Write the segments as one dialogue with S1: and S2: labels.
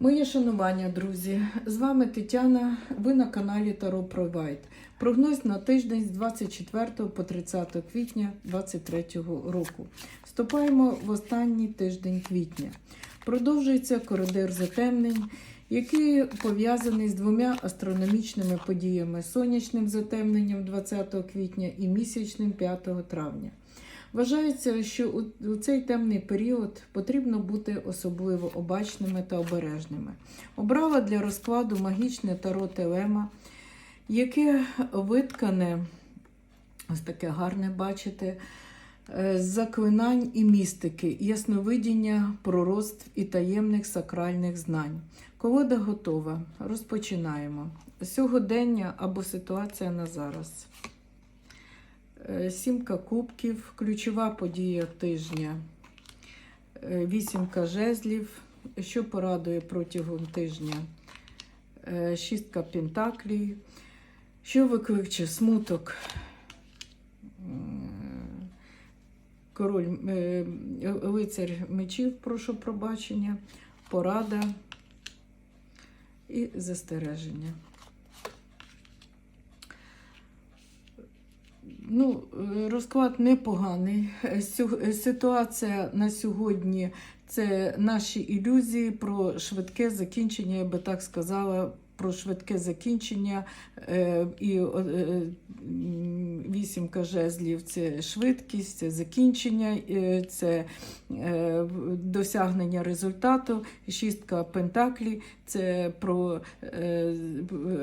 S1: Моє шанування, друзі. З вами Тетяна. Ви на каналі Таро Провайд. Прогноз на тиждень з 24 по 30 квітня 2023 року. Вступаємо в останній тиждень квітня. Продовжується коридор затемнень, який пов'язаний з двома астрономічними подіями: сонячним затемненням 20 квітня і місячним 5 травня. Вважається, що у, цей темний період потрібно бути особливо обачними та обережними. Обрала для розкладу магічне таро Телема, яке виткане, ось таке гарне бачите, е, заклинань і містики, ясновидіння, пророцтв і таємних сакральних знань. Колода готова. Розпочинаємо. Сьогодення або ситуація на зараз. Е, Сімка кубків, ключова подія тижня. Е, Вісімка жезлів, що порадує протягом тижня. Е, Шістка пентаклій, що викличе смуток. Король лицар мечів, прошу пробачення, порада і застереження. Ну, е, розклад непоганий. Е, е, Ситуація на сьогодні це наші ілюзії про швидке закінчення, я би так сказала, про швидке закінчення. Е, І е, е, вісімка жезлів це швидкість, це закінчення, це досягнення результату. Шістка пентаклі це про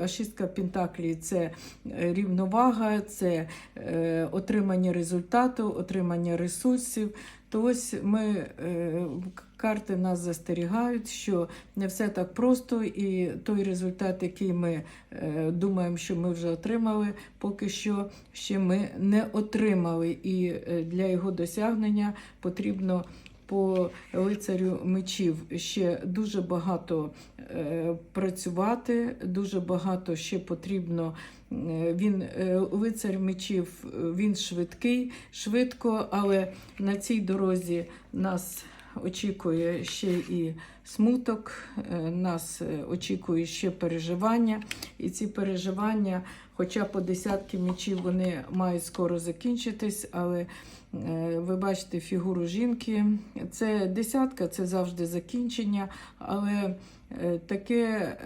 S1: а шістка пентаклі це рівновага, це отримання результату, отримання ресурсів. То ось ми карти нас застерігають, що не все так просто, і той результат, який ми е, думаємо, що ми вже отримали, поки що ще ми не отримали. І е, для його досягнення потрібно по лицарю мечів ще дуже багато е, працювати, дуже багато ще потрібно. Він лицар мечів, він швидкий, швидко, але на цій дорозі нас очікує ще і смуток, е, нас е, очікує ще переживання. І ці переживання, хоча по десятки мечів вони мають скоро закінчитись, але Е, Ви бачите фігуру жінки. Це десятка, це завжди закінчення, але таке,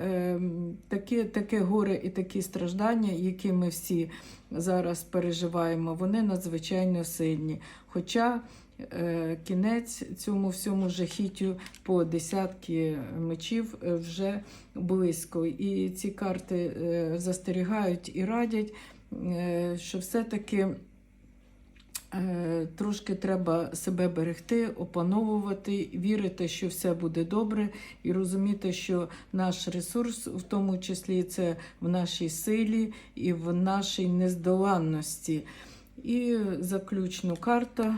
S1: таке, таке горе і такі страждання, які ми всі зараз переживаємо, вони надзвичайно сильні. Хоча кінець цьому всьому жахіттю по десятки мечів е, вже близько. І ці карти е, застерігають і радять, е, що все-таки. Е, Трошки треба себе берегти, опановувати, вірити, що все буде добре, і розуміти, що наш ресурс, в тому числі, це в нашій силі і в нашій нездоланності. І заключну карта.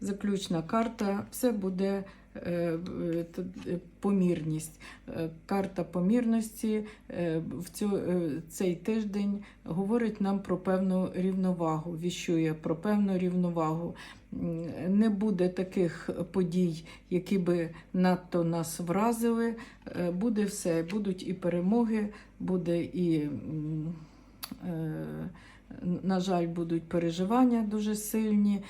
S1: Заключна карта, все буде е, е, е, помірність. Карта помірності в цю, цей тиждень говорить нам про певну рівновагу, віщує про певну рівновагу. Не буде таких подій, які би надто нас вразили. Буде все, будуть і перемоги, буде і, на жаль, будуть переживання дуже сильні.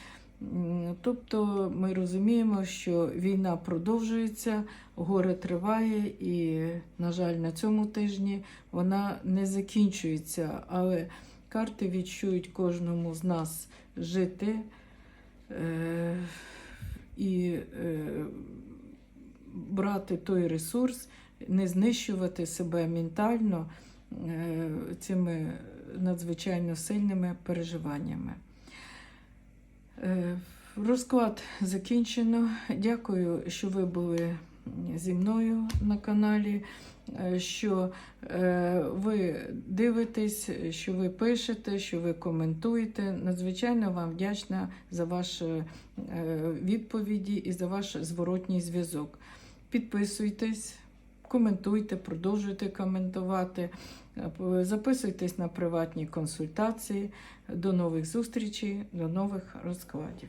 S1: Тобто ми розуміємо, що війна продовжується, горе триває, і, на жаль, на цьому тижні вона не закінчується. Але карти відчують кожному з нас жити е, і е, брати той ресурс, не знищувати себе ментально е, цими надзвичайно сильними переживаннями. Е, Розклад закінчено. Дякую, що ви були зі мною на каналі, е, що е, ви дивитесь, що ви пишете, що ви коментуєте. Надзвичайно вам вдячна за ваші відповіді і за ваш зворотній зв'язок. Підписуйтесь. Коментуйте, продовжуйте коментувати, записуйтесь на приватні консультації. До нових зустрічей, до нових розкладів.